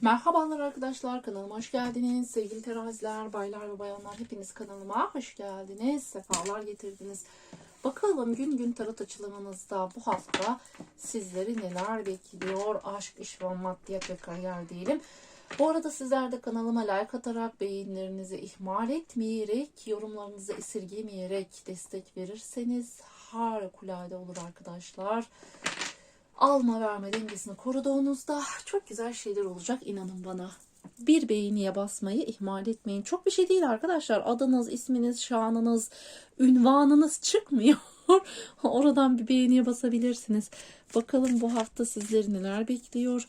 Merhabalar arkadaşlar kanalıma hoş geldiniz. Sevgili teraziler, baylar ve bayanlar hepiniz kanalıma hoş geldiniz. Sefalar getirdiniz. Bakalım gün gün tarot açılımınızda bu hafta sizleri neler bekliyor? Aşk, iş ve maddiyat ve kariyer diyelim. Bu arada sizler de kanalıma like atarak, beğenilerinizi ihmal etmeyerek, yorumlarınızı esirgemeyerek destek verirseniz harikulade olur arkadaşlar alma verme dengesini koruduğunuzda çok güzel şeyler olacak inanın bana. Bir beğeniye basmayı ihmal etmeyin. Çok bir şey değil arkadaşlar. Adınız, isminiz, şanınız, ünvanınız çıkmıyor. Oradan bir beğeniye basabilirsiniz. Bakalım bu hafta sizleri neler bekliyor.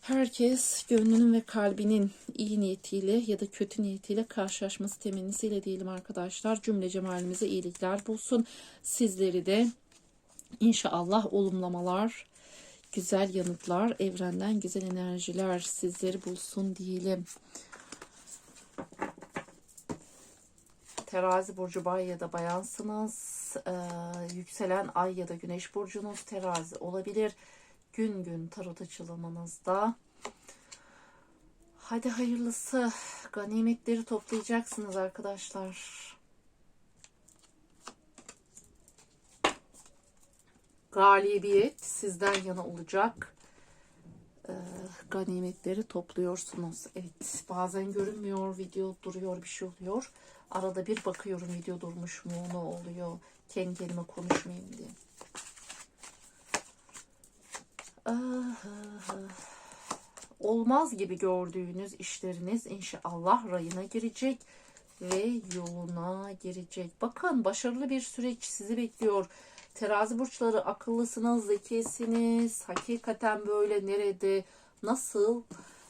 Herkes gönlünün ve kalbinin iyi niyetiyle ya da kötü niyetiyle karşılaşması temennisiyle diyelim arkadaşlar. Cümle cemalimize iyilikler bulsun. Sizleri de İnşallah olumlamalar, güzel yanıtlar, evrenden güzel enerjiler sizleri bulsun diyelim. Terazi burcu bay ya da bayansınız. Ee, yükselen ay ya da güneş burcunuz terazi olabilir. Gün gün tarot açılımınızda. Hadi hayırlısı. Ganimetleri toplayacaksınız arkadaşlar. Galibiyet sizden yana olacak. Ee, ganimetleri topluyorsunuz. Evet bazen görünmüyor video duruyor bir şey oluyor. Arada bir bakıyorum video durmuş mu ne oluyor. Kendi kendime konuşmayayım diye. Ah. Olmaz gibi gördüğünüz işleriniz inşallah rayına girecek ve yoluna girecek. Bakın başarılı bir süreç sizi bekliyor. Terazi burçları akıllısınız, zekisiniz. Hakikaten böyle nerede, nasıl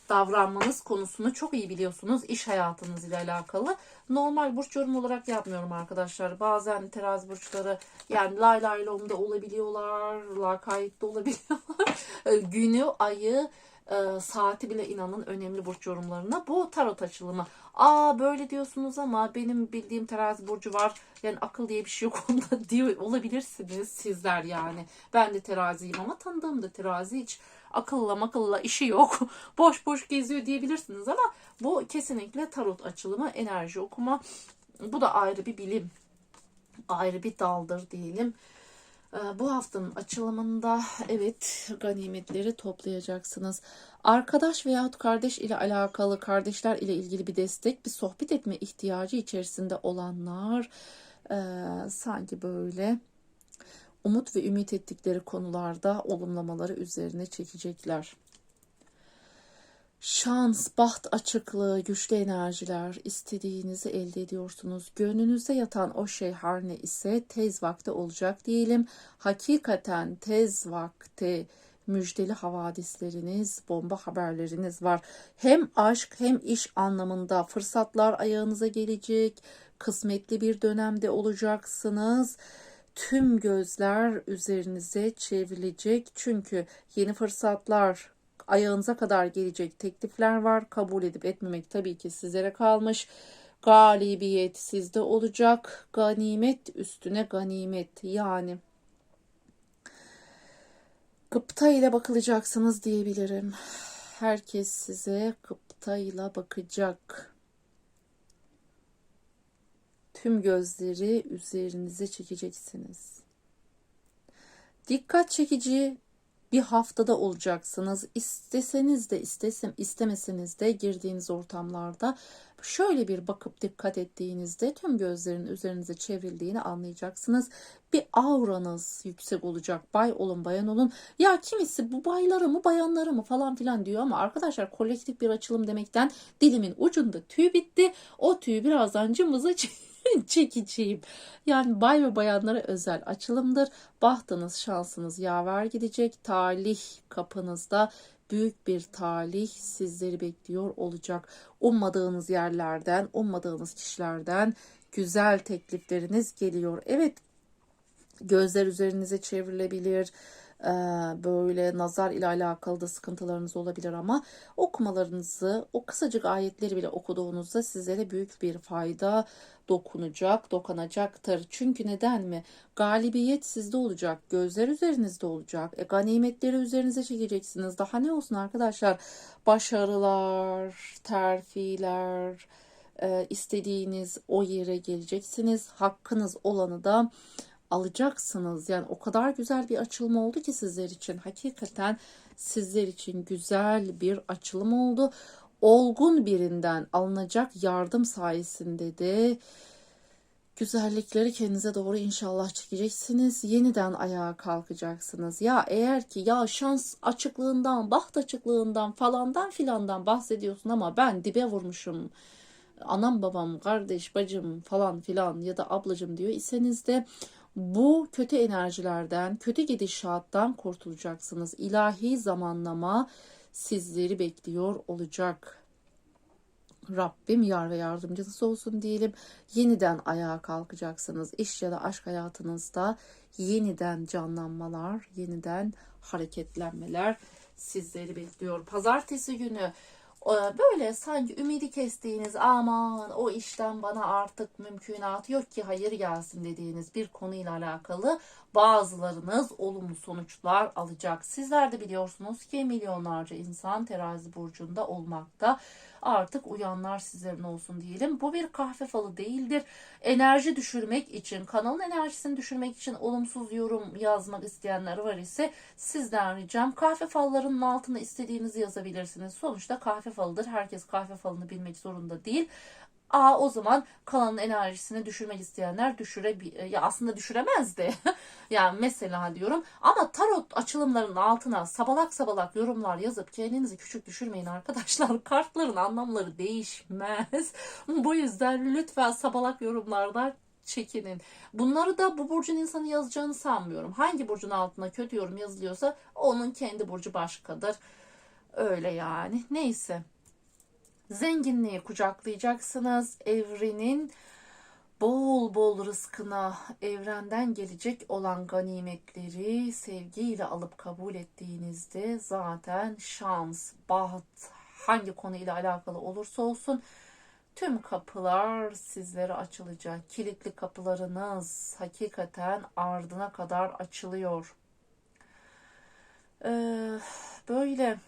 davranmanız konusunu çok iyi biliyorsunuz iş hayatınız ile alakalı. Normal burç yorum olarak yapmıyorum arkadaşlar. Bazen terazi burçları yani lay lay lomda olabiliyorlar, lakayette olabiliyorlar. Günü, ayı, e, saati bile inanın önemli burç yorumlarına. Bu tarot açılımı. Aa böyle diyorsunuz ama benim bildiğim terazi burcu var. Yani akıl diye bir şey yok onda diyor olabilirsiniz sizler yani. Ben de teraziyim ama tanıdığım da terazi hiç akılla makılla işi yok. boş boş geziyor diyebilirsiniz ama bu kesinlikle tarot açılımı, enerji okuma. Bu da ayrı bir bilim. Ayrı bir daldır diyelim. Ee, bu haftanın açılımında evet ganimetleri toplayacaksınız. Arkadaş veyahut kardeş ile alakalı, kardeşler ile ilgili bir destek, bir sohbet etme ihtiyacı içerisinde olanlar e, sanki böyle umut ve ümit ettikleri konularda olumlamaları üzerine çekecekler. Şans, baht açıklığı, güçlü enerjiler, istediğinizi elde ediyorsunuz. Gönlünüzde yatan o şey her ne ise tez vakti olacak diyelim. Hakikaten tez vakti müjdeli havadisleriniz, bomba haberleriniz var. Hem aşk hem iş anlamında fırsatlar ayağınıza gelecek. Kısmetli bir dönemde olacaksınız tüm gözler üzerinize çevrilecek. Çünkü yeni fırsatlar, ayağınıza kadar gelecek teklifler var. Kabul edip etmemek tabii ki sizlere kalmış. Galibiyet sizde olacak. Ganimet üstüne ganimet. Yani gıpta ile bakılacaksınız diyebilirim. Herkes size gıpta ile bakacak. Tüm gözleri üzerinize çekeceksiniz. Dikkat çekici bir haftada olacaksınız. İsteseniz de istesem istemeseniz de girdiğiniz ortamlarda şöyle bir bakıp dikkat ettiğinizde tüm gözlerin üzerinize çevrildiğini anlayacaksınız. Bir auranız yüksek olacak. Bay olun, bayan olun. Ya kimisi bu bayları mı, bayanları mı falan filan diyor ama arkadaşlar kolektif bir açılım demekten dilimin ucunda tüy bitti. O tüyü birazdan cımbıza çekeceğim. Yani bay ve bayanlara özel açılımdır. Bahtınız, şansınız yaver gidecek. Talih kapınızda büyük bir talih sizleri bekliyor olacak. Ummadığınız yerlerden, ummadığınız kişilerden güzel teklifleriniz geliyor. Evet gözler üzerinize çevrilebilir. Böyle nazar ile alakalı da sıkıntılarınız olabilir ama okumalarınızı o kısacık ayetleri bile okuduğunuzda sizlere büyük bir fayda dokunacak, dokanacaktır. Çünkü neden mi? Galibiyet sizde olacak, gözler üzerinizde olacak. E, ganimetleri üzerinize çekeceksiniz. Daha ne olsun arkadaşlar? Başarılar, terfiler, e, istediğiniz o yere geleceksiniz. Hakkınız olanı da alacaksınız. Yani o kadar güzel bir açılım oldu ki sizler için. Hakikaten sizler için güzel bir açılım oldu. Olgun birinden alınacak yardım sayesinde de güzellikleri kendinize doğru inşallah çekeceksiniz. Yeniden ayağa kalkacaksınız. Ya eğer ki ya şans açıklığından, baht açıklığından falandan filandan bahsediyorsun ama ben dibe vurmuşum. Anam babam, kardeş, bacım falan filan ya da ablacım diyor iseniz de bu kötü enerjilerden, kötü gidişattan kurtulacaksınız. İlahi zamanlama sizleri bekliyor olacak. Rabbim yar ve yardımcınız olsun diyelim. Yeniden ayağa kalkacaksınız. İş ya da aşk hayatınızda yeniden canlanmalar, yeniden hareketlenmeler sizleri bekliyor. Pazartesi günü böyle sanki ümidi kestiğiniz aman o işten bana artık mümkünatı yok ki hayır gelsin dediğiniz bir konuyla alakalı bazılarınız olumlu sonuçlar alacak. Sizler de biliyorsunuz ki milyonlarca insan terazi burcunda olmakta. Artık uyanlar sizlerin olsun diyelim. Bu bir kahve falı değildir. Enerji düşürmek için, kanalın enerjisini düşürmek için olumsuz yorum yazmak isteyenler var ise sizden ricam kahve fallarının altına istediğinizi yazabilirsiniz. Sonuçta kahve falıdır. Herkes kahve falını bilmek zorunda değil. Aa o zaman kalanın enerjisini düşürmek isteyenler düşüre ya aslında düşüremez de. yani mesela diyorum ama tarot açılımlarının altına sabalak sabalak yorumlar yazıp kendinizi küçük düşürmeyin arkadaşlar. Kartların anlamları değişmez. Bu yüzden lütfen sabalak yorumlardan çekinin. Bunları da bu burcun insanı yazacağını sanmıyorum. Hangi burcun altına kötü yorum yazılıyorsa onun kendi burcu başkadır. Öyle yani. Neyse. Zenginliği kucaklayacaksınız. Evrenin bol bol rızkına, evrenden gelecek olan ganimetleri sevgiyle alıp kabul ettiğinizde zaten şans, baht, hangi konuyla alakalı olursa olsun tüm kapılar sizlere açılacak. Kilitli kapılarınız hakikaten ardına kadar açılıyor. Ee, böyle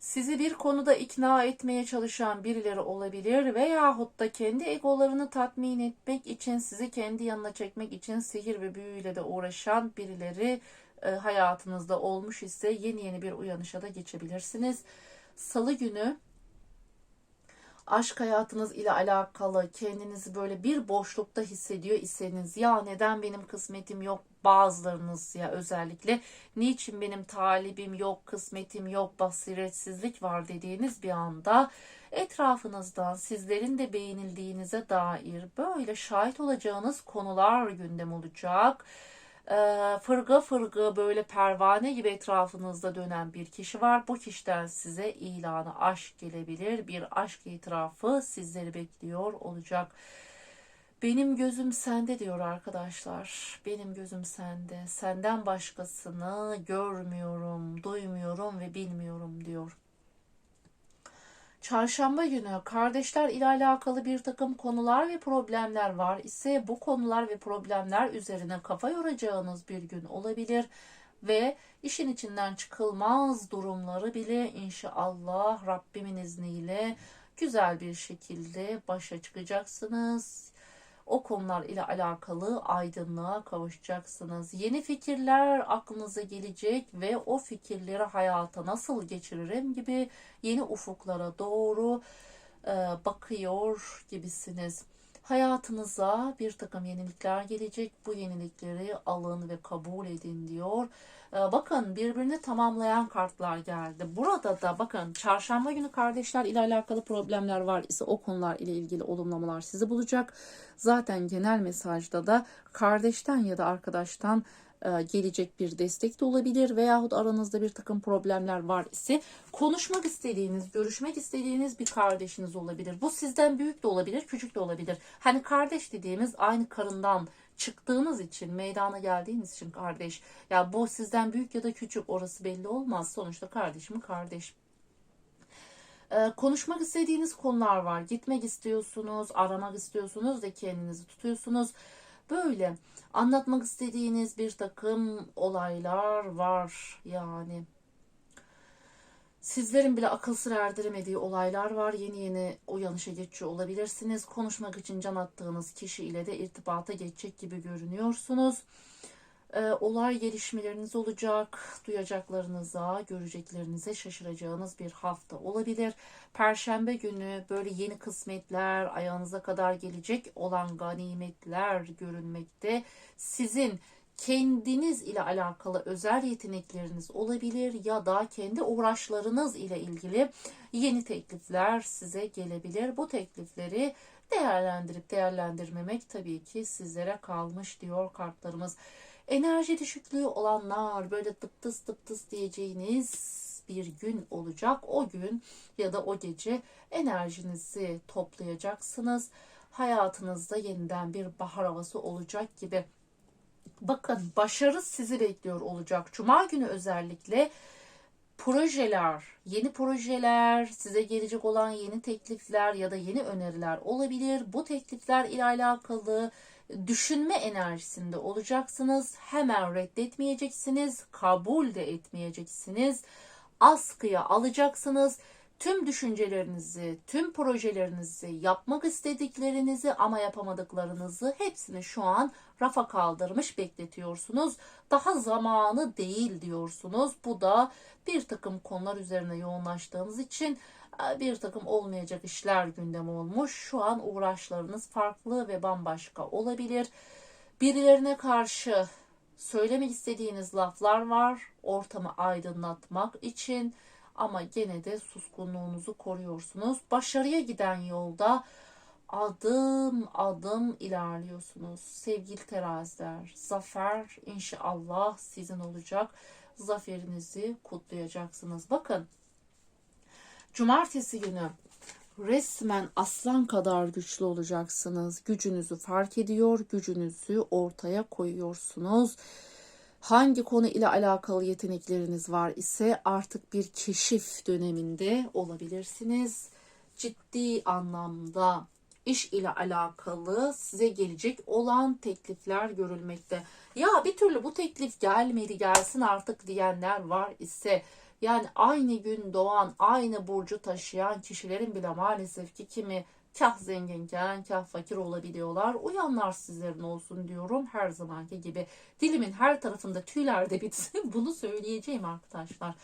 sizi bir konuda ikna etmeye çalışan birileri olabilir veyahut da kendi egolarını tatmin etmek için sizi kendi yanına çekmek için sihir ve büyüyle de uğraşan birileri e, hayatınızda olmuş ise yeni yeni bir uyanışa da geçebilirsiniz. Salı günü aşk hayatınız ile alakalı kendinizi böyle bir boşlukta hissediyor iseniz ya neden benim kısmetim yok bazılarınız ya özellikle niçin benim talibim yok kısmetim yok basiretsizlik var dediğiniz bir anda etrafınızdan sizlerin de beğenildiğinize dair böyle şahit olacağınız konular gündem olacak fırga fırga böyle pervane gibi etrafınızda dönen bir kişi var. Bu kişiden size ilanı aşk gelebilir. Bir aşk itirafı sizleri bekliyor olacak. Benim gözüm sende diyor arkadaşlar. Benim gözüm sende. Senden başkasını görmüyorum, duymuyorum ve bilmiyorum diyor. Çarşamba günü kardeşler ile alakalı bir takım konular ve problemler var ise bu konular ve problemler üzerine kafa yoracağınız bir gün olabilir ve işin içinden çıkılmaz durumları bile inşallah Rabbimin izniyle güzel bir şekilde başa çıkacaksınız o konular ile alakalı aydınlığa kavuşacaksınız. Yeni fikirler aklınıza gelecek ve o fikirleri hayata nasıl geçiririm gibi yeni ufuklara doğru bakıyor gibisiniz. Hayatınıza bir takım yenilikler gelecek. Bu yenilikleri alın ve kabul edin diyor. Ee, bakın birbirini tamamlayan kartlar geldi. Burada da bakın çarşamba günü kardeşler ile alakalı problemler var ise o konular ile ilgili olumlamalar sizi bulacak. Zaten genel mesajda da kardeşten ya da arkadaştan gelecek bir destek de olabilir veyahut aranızda bir takım problemler var ise konuşmak istediğiniz, görüşmek istediğiniz bir kardeşiniz olabilir. Bu sizden büyük de olabilir, küçük de olabilir. Hani kardeş dediğimiz aynı karından çıktığınız için, meydana geldiğiniz için kardeş. Ya bu sizden büyük ya da küçük orası belli olmaz. Sonuçta kardeşim kardeş. Ee, konuşmak istediğiniz konular var. Gitmek istiyorsunuz, aramak istiyorsunuz da kendinizi tutuyorsunuz. Böyle anlatmak istediğiniz bir takım olaylar var yani. Sizlerin bile akıl sır erdiremediği olaylar var. Yeni yeni uyanışa geçiyor olabilirsiniz. Konuşmak için can attığınız kişi ile de irtibata geçecek gibi görünüyorsunuz. Ee, olay gelişmeleriniz olacak. Duyacaklarınıza, göreceklerinize şaşıracağınız bir hafta olabilir. Perşembe günü böyle yeni kısmetler, ayağınıza kadar gelecek olan ganimetler görünmekte. Sizin kendiniz ile alakalı özel yetenekleriniz olabilir ya da kendi uğraşlarınız ile ilgili yeni teklifler size gelebilir. Bu teklifleri değerlendirip değerlendirmemek tabii ki sizlere kalmış diyor kartlarımız. Enerji düşüklüğü olanlar böyle tıp tıs tıp tıs diyeceğiniz bir gün olacak. O gün ya da o gece enerjinizi toplayacaksınız. Hayatınızda yeniden bir bahar havası olacak gibi. Bakın başarı sizi bekliyor olacak. Cuma günü özellikle projeler, yeni projeler, size gelecek olan yeni teklifler ya da yeni öneriler olabilir. Bu teklifler ile alakalı düşünme enerjisinde olacaksınız. Hemen reddetmeyeceksiniz, kabul de etmeyeceksiniz. Askıya alacaksınız. Tüm düşüncelerinizi, tüm projelerinizi, yapmak istediklerinizi ama yapamadıklarınızı hepsini şu an rafa kaldırmış bekletiyorsunuz. Daha zamanı değil diyorsunuz. Bu da bir takım konular üzerine yoğunlaştığınız için bir takım olmayacak işler gündem olmuş. Şu an uğraşlarınız farklı ve bambaşka olabilir. Birilerine karşı söylemek istediğiniz laflar var. Ortamı aydınlatmak için ama gene de suskunluğunuzu koruyorsunuz. Başarıya giden yolda adım adım ilerliyorsunuz. Sevgili teraziler, zafer inşallah sizin olacak. Zaferinizi kutlayacaksınız. Bakın, cumartesi günü resmen aslan kadar güçlü olacaksınız. Gücünüzü fark ediyor, gücünüzü ortaya koyuyorsunuz. Hangi konu ile alakalı yetenekleriniz var ise artık bir keşif döneminde olabilirsiniz. Ciddi anlamda iş ile alakalı size gelecek olan teklifler görülmekte. Ya bir türlü bu teklif gelmedi gelsin artık diyenler var ise yani aynı gün doğan, aynı burcu taşıyan kişilerin bile maalesef ki kimi kah zenginken kah fakir olabiliyorlar. Uyanlar sizlerin olsun diyorum her zamanki gibi. Dilimin her tarafında tüyler de bitsin bunu söyleyeceğim arkadaşlar.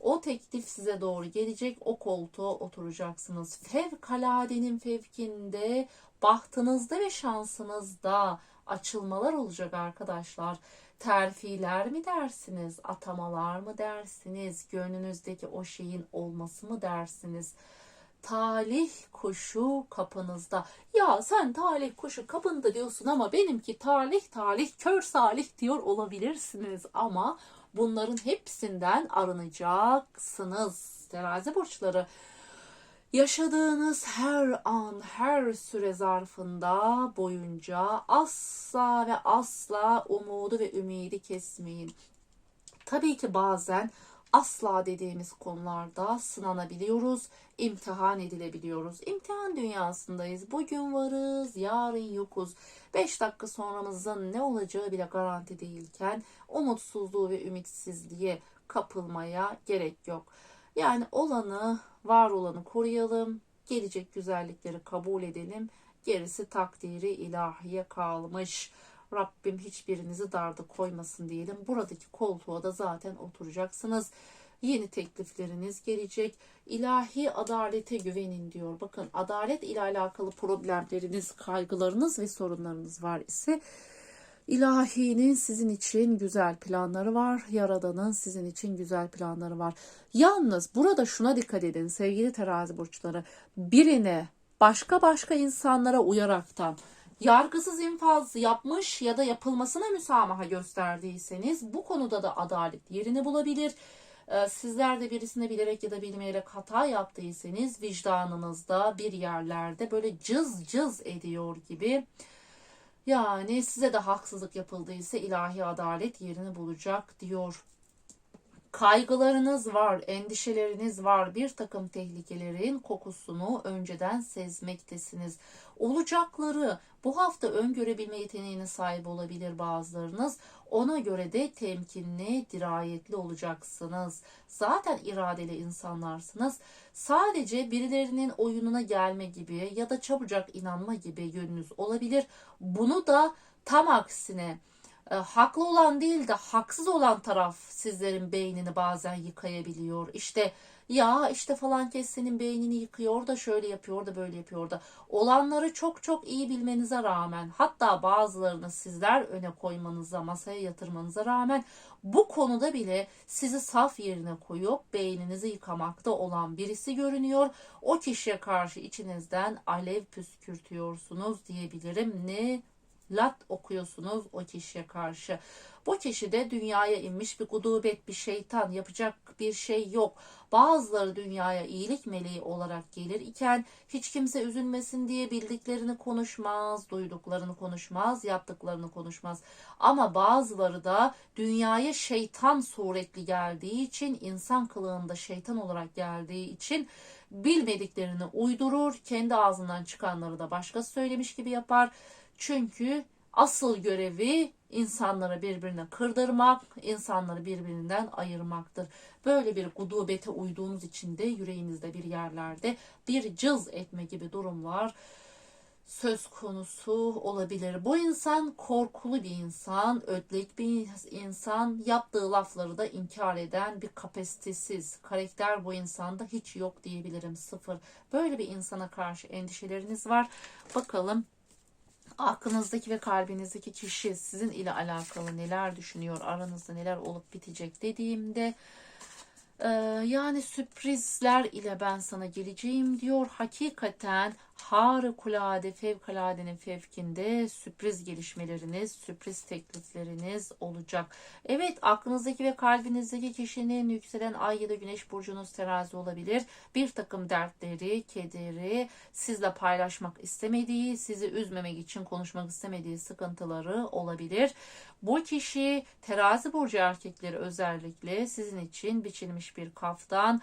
O teklif size doğru gelecek. O koltuğa oturacaksınız. Fevkaladenin fevkinde bahtınızda ve şansınızda açılmalar olacak arkadaşlar. Terfiler mi dersiniz? Atamalar mı dersiniz? Gönlünüzdeki o şeyin olması mı dersiniz? talih kuşu kapınızda. Ya sen talih kuşu kapında diyorsun ama benimki talih talih kör salih diyor olabilirsiniz ama bunların hepsinden arınacaksınız. Terazi burçları yaşadığınız her an, her süre zarfında boyunca asla ve asla umudu ve ümidi kesmeyin. Tabii ki bazen asla dediğimiz konularda sınanabiliyoruz, imtihan edilebiliyoruz. İmtihan dünyasındayız. Bugün varız, yarın yokuz. 5 dakika sonramızın ne olacağı bile garanti değilken umutsuzluğu ve ümitsizliğe kapılmaya gerek yok. Yani olanı, var olanı koruyalım, gelecek güzellikleri kabul edelim. Gerisi takdiri ilahiye kalmış. Rabbim hiçbirinizi darda koymasın diyelim. Buradaki koltuğa da zaten oturacaksınız. Yeni teklifleriniz gelecek. İlahi adalete güvenin diyor. Bakın adalet ile alakalı problemleriniz, kaygılarınız ve sorunlarınız var ise İlahinin sizin için güzel planları var. Yaradanın sizin için güzel planları var. Yalnız burada şuna dikkat edin sevgili terazi burçları. Birine başka başka insanlara uyaraktan yargısız infaz yapmış ya da yapılmasına müsamaha gösterdiyseniz bu konuda da adalet yerini bulabilir. Ee, sizler de birisine bilerek ya da bilmeyerek hata yaptıysanız vicdanınızda bir yerlerde böyle cız cız ediyor gibi Yani size de haksızlık yapıldıysa ilahi adalet yerini bulacak diyor. Kaygılarınız var, endişeleriniz var. Bir takım tehlikelerin kokusunu önceden sezmektesiniz. Olacakları bu hafta öngörebilme yeteneğine sahip olabilir bazılarınız. Ona göre de temkinli, dirayetli olacaksınız. Zaten iradeli insanlarsınız. Sadece birilerinin oyununa gelme gibi ya da çabucak inanma gibi yönünüz olabilir. Bunu da tam aksine e, haklı olan değil de haksız olan taraf sizlerin beynini bazen yıkayabiliyor. İşte ya işte falan kes senin beynini yıkıyor da şöyle yapıyor da böyle yapıyor da. Olanları çok çok iyi bilmenize rağmen hatta bazılarını sizler öne koymanıza masaya yatırmanıza rağmen bu konuda bile sizi saf yerine koyup beyninizi yıkamakta olan birisi görünüyor. O kişiye karşı içinizden alev püskürtüyorsunuz diyebilirim. Ne lat okuyorsunuz o kişiye karşı. Bu kişi de dünyaya inmiş bir gudubet, bir şeytan, yapacak bir şey yok. Bazıları dünyaya iyilik meleği olarak gelir iken hiç kimse üzülmesin diye bildiklerini konuşmaz, duyduklarını konuşmaz, yaptıklarını konuşmaz. Ama bazıları da dünyaya şeytan suretli geldiği için, insan kılığında şeytan olarak geldiği için bilmediklerini uydurur, kendi ağzından çıkanları da başkası söylemiş gibi yapar. Çünkü asıl görevi insanları birbirine kırdırmak, insanları birbirinden ayırmaktır. Böyle bir gudubete uyduğunuz için de yüreğinizde bir yerlerde bir cız etme gibi durumlar söz konusu olabilir. Bu insan korkulu bir insan, ödlek bir insan, yaptığı lafları da inkar eden bir kapasitesiz karakter bu insanda hiç yok diyebilirim sıfır. Böyle bir insana karşı endişeleriniz var. Bakalım aklınızdaki ve kalbinizdeki kişi sizin ile alakalı neler düşünüyor, aranızda neler olup bitecek dediğimde e, yani sürprizler ile ben sana geleceğim diyor. Hakikaten harikulade fevkaladenin fevkinde sürpriz gelişmeleriniz, sürpriz teklifleriniz olacak. Evet aklınızdaki ve kalbinizdeki kişinin yükselen ay ya da güneş burcunuz terazi olabilir. Bir takım dertleri, kederi sizle paylaşmak istemediği, sizi üzmemek için konuşmak istemediği sıkıntıları olabilir. Bu kişi terazi burcu erkekleri özellikle sizin için biçilmiş bir kaftan,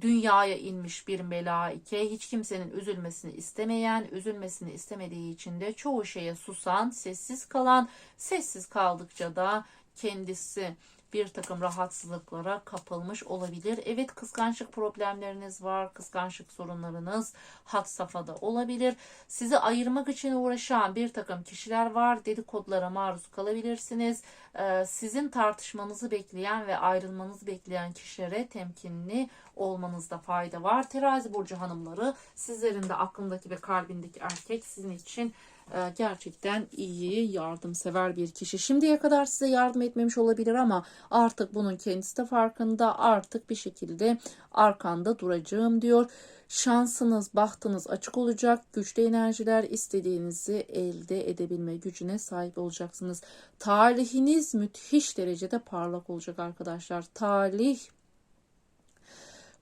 dünyaya inmiş bir melaike, hiç kimsenin üzülmesini istemeyen, üzülmesini istemediği için de çoğu şeye susan, sessiz kalan, sessiz kaldıkça da kendisi bir takım rahatsızlıklara kapılmış olabilir. Evet kıskançlık problemleriniz var, kıskançlık sorunlarınız hat safhada olabilir. Sizi ayırmak için uğraşan bir takım kişiler var. Dedikodulara maruz kalabilirsiniz. Ee, sizin tartışmanızı bekleyen ve ayrılmanızı bekleyen kişilere temkinli olmanızda fayda var. Terazi burcu hanımları sizlerin de aklındaki ve kalbindeki erkek sizin için e, gerçekten iyi, yardımsever bir kişi. Şimdiye kadar size yardım etmemiş olabilir ama artık bunun kendisi de farkında. Artık bir şekilde arkanda duracağım diyor. Şansınız, bahtınız açık olacak. Güçlü enerjiler istediğinizi elde edebilme gücüne sahip olacaksınız. Talihiniz müthiş derecede parlak olacak arkadaşlar. Talih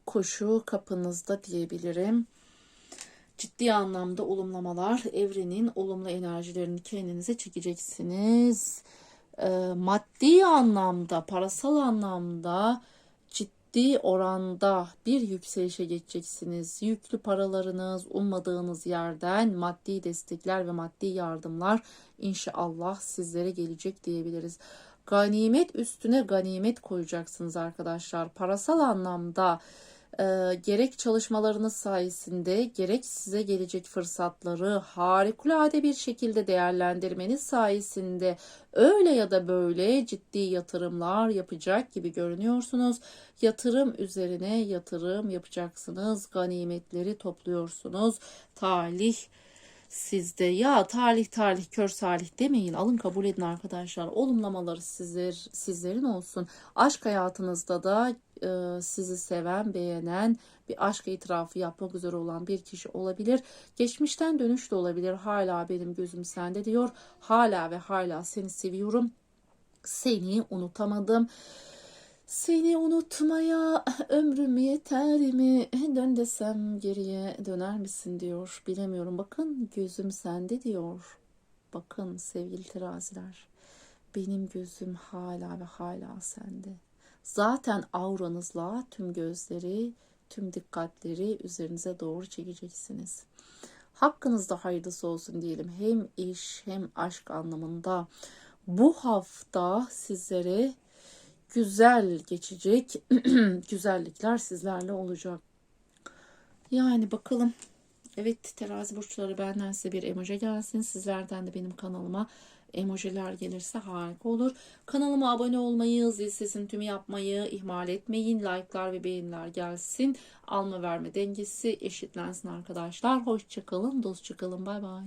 koşu kapınızda diyebilirim ciddi anlamda olumlamalar, evrenin olumlu enerjilerini kendinize çekeceksiniz. E, maddi anlamda, parasal anlamda ciddi oranda bir yükselişe geçeceksiniz. Yüklü paralarınız, ummadığınız yerden maddi destekler ve maddi yardımlar inşallah sizlere gelecek diyebiliriz. Ganimet üstüne ganimet koyacaksınız arkadaşlar. Parasal anlamda e, gerek çalışmalarınız sayesinde gerek size gelecek fırsatları harikulade bir şekilde değerlendirmeniz sayesinde öyle ya da böyle ciddi yatırımlar yapacak gibi görünüyorsunuz. Yatırım üzerine yatırım yapacaksınız. Ganimetleri topluyorsunuz. Talih sizde. Ya talih talih kör salih demeyin. Alın kabul edin arkadaşlar. Olumlamaları sizler sizlerin olsun. Aşk hayatınızda da e, sizi seven beğenen bir aşk itirafı yapmak üzere olan bir kişi olabilir. Geçmişten dönüş de olabilir. Hala benim gözüm sende diyor. Hala ve hala seni seviyorum. Seni unutamadım seni unutmaya ömrüm yeter mi? Dön desem geriye döner misin diyor. Bilemiyorum. Bakın gözüm sende diyor. bakın sevgili teraziler. Benim gözüm hala ve hala sende. Zaten auranızla tüm gözleri, tüm dikkatleri üzerinize doğru çekeceksiniz. Hakkınızda hayırlısı olsun diyelim. Hem iş hem aşk anlamında. Bu hafta sizlere güzel geçecek. Güzellikler sizlerle olacak. Yani bakalım. Evet terazi burçları benden size bir emoji gelsin. Sizlerden de benim kanalıma emojiler gelirse harika olur. Kanalıma abone olmayı, zil sesini tümü yapmayı ihmal etmeyin. Like'lar ve beğeniler gelsin. Alma verme dengesi eşitlensin arkadaşlar. Hoşçakalın, dostçakalın. Bay bay.